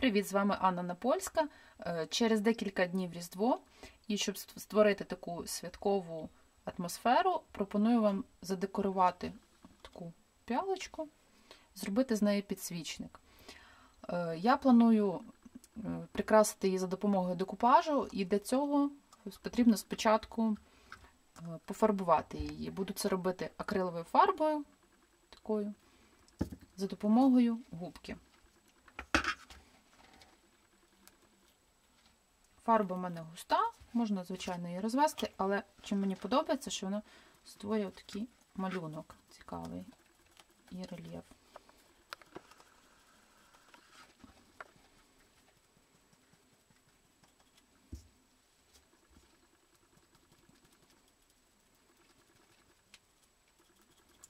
Привіт, з вами Анна Напольська. Е, через декілька днів Різдво, і щоб створити таку святкову атмосферу, пропоную вам задекорувати таку пялочку, зробити з неї підсвічник. Е, я планую е, прикрасити її за допомогою декупажу, і для цього потрібно спочатку пофарбувати її. Буду це робити акриловою фарбою, такою, за допомогою губки. Фарба в мене густа, можна, звичайно, її розвести, але чим мені подобається, що вона створює такий малюнок цікавий і рельєф.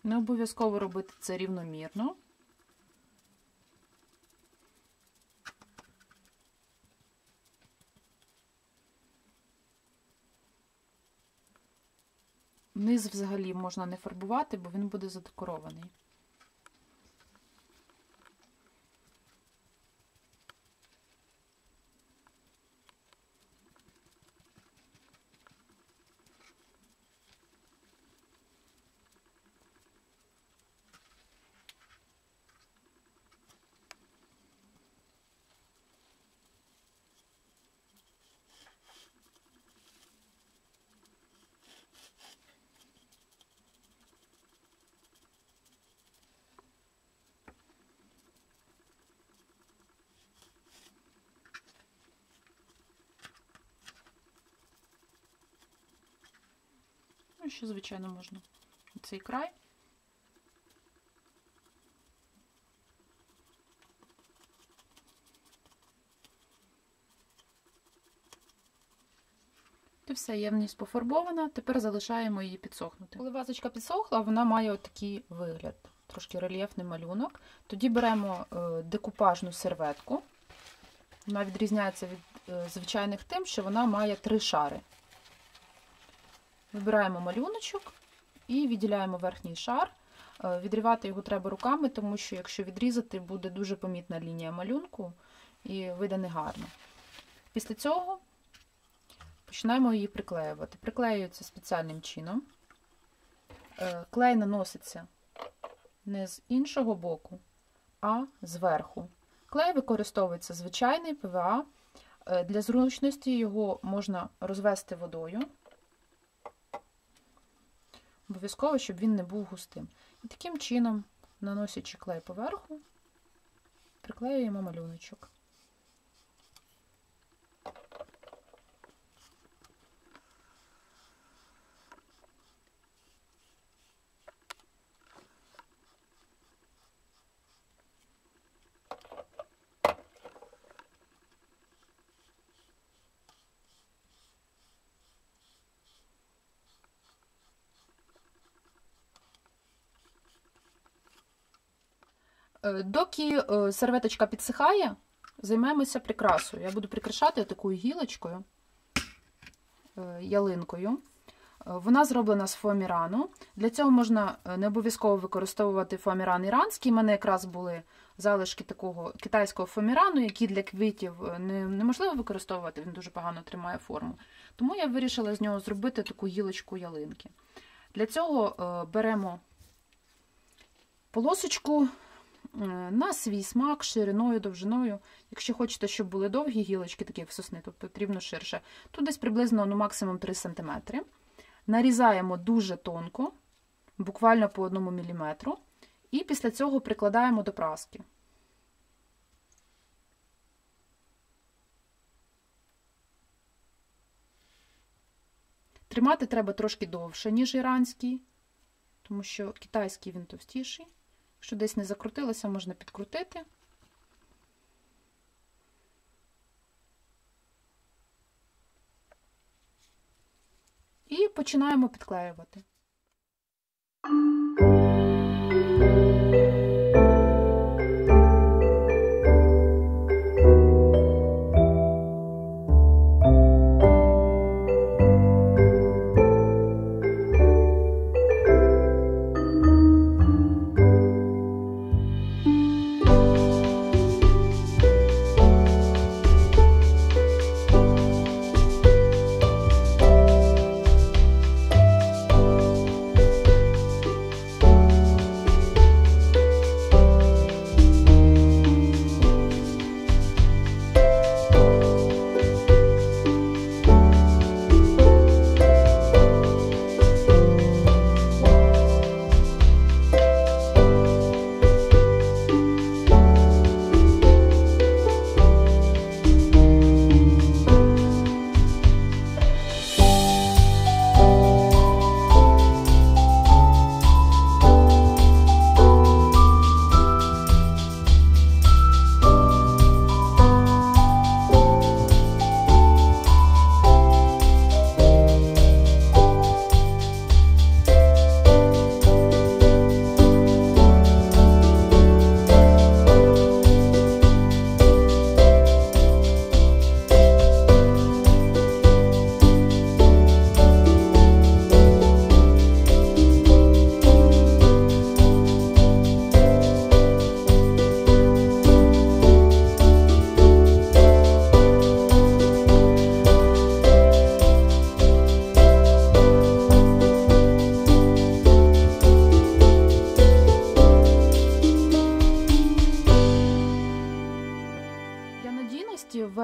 Не обов'язково робити це рівномірно. Низ взагалі можна не фарбувати, бо він буде задекорований. Ну, ще, звичайно, можна цей край. І все, євність пофарбована, тепер залишаємо її підсохнути. Коли вазочка підсохла, вона має отакий вигляд, трошки рельєфний малюнок. Тоді беремо е, декупажну серветку. Вона відрізняється від е, звичайних тим, що вона має три шари. Вибираємо малюночок і відділяємо верхній шар. Е, відрівати його треба руками, тому що якщо відрізати, буде дуже помітна лінія малюнку і вийде негарно. Після цього починаємо її приклеювати. Приклеюється спеціальним чином. Е, клей наноситься не з іншого боку, а зверху. Клей використовується звичайний ПВА. Е, для зручності його можна розвести водою. Обов'язково, щоб він не був густим. І таким чином, наносячи клей поверху, приклеюємо малюночок. Доки е, серветочка підсихає, займаємося прикрасою. Я буду прикрашати такою гілочкою, е, ялинкою. Вона зроблена з фоамірану. Для цього можна не обов'язково використовувати фоаміран іранський. У мене якраз були залишки такого китайського фоамірану, які для квітів неможливо використовувати, він дуже погано тримає форму. Тому я вирішила з нього зробити таку гілочку ялинки. Для цього беремо полосочку Е, на свій смак, шириною, довжиною. Якщо хочете, щоб були довгі гілочки, такі як сосни, то потрібно ширше. Тут десь приблизно ну, максимум 3 см. Нарізаємо дуже тонко, буквально по 1 мм, і після цього прикладаємо до праски. Тримати треба трошки довше, ніж іранський, тому що китайський він товстіший. Якщо десь не закрутилося, можна підкрутити. І починаємо підклеювати.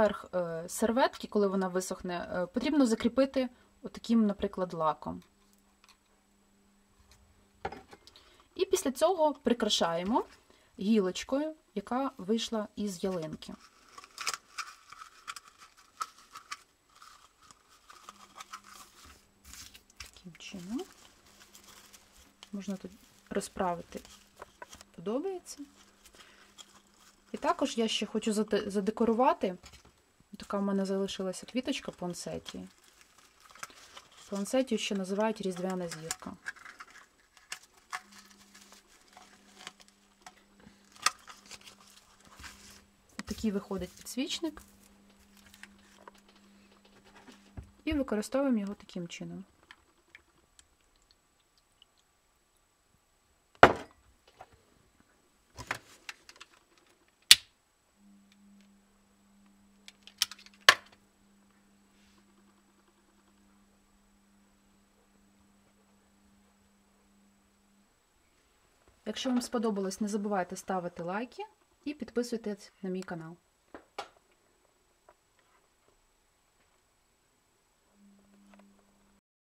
Надійності верх е, серветки, коли вона висохне, е, потрібно закріпити отаким, наприклад, лаком. І після цього прикрашаємо гілочкою, яка вийшла із ялинки. Таким чином. Можна тут розправити, подобається. І також я ще хочу задекорувати. Така в мене залишилася квіточка понсетії. Понсетію ще називають різдвяна зірка. Такий виходить підсвічник. І використовуємо його таким чином. Якщо вам сподобалось, не забувайте ставити лайки і підписуйтесь на мій канал.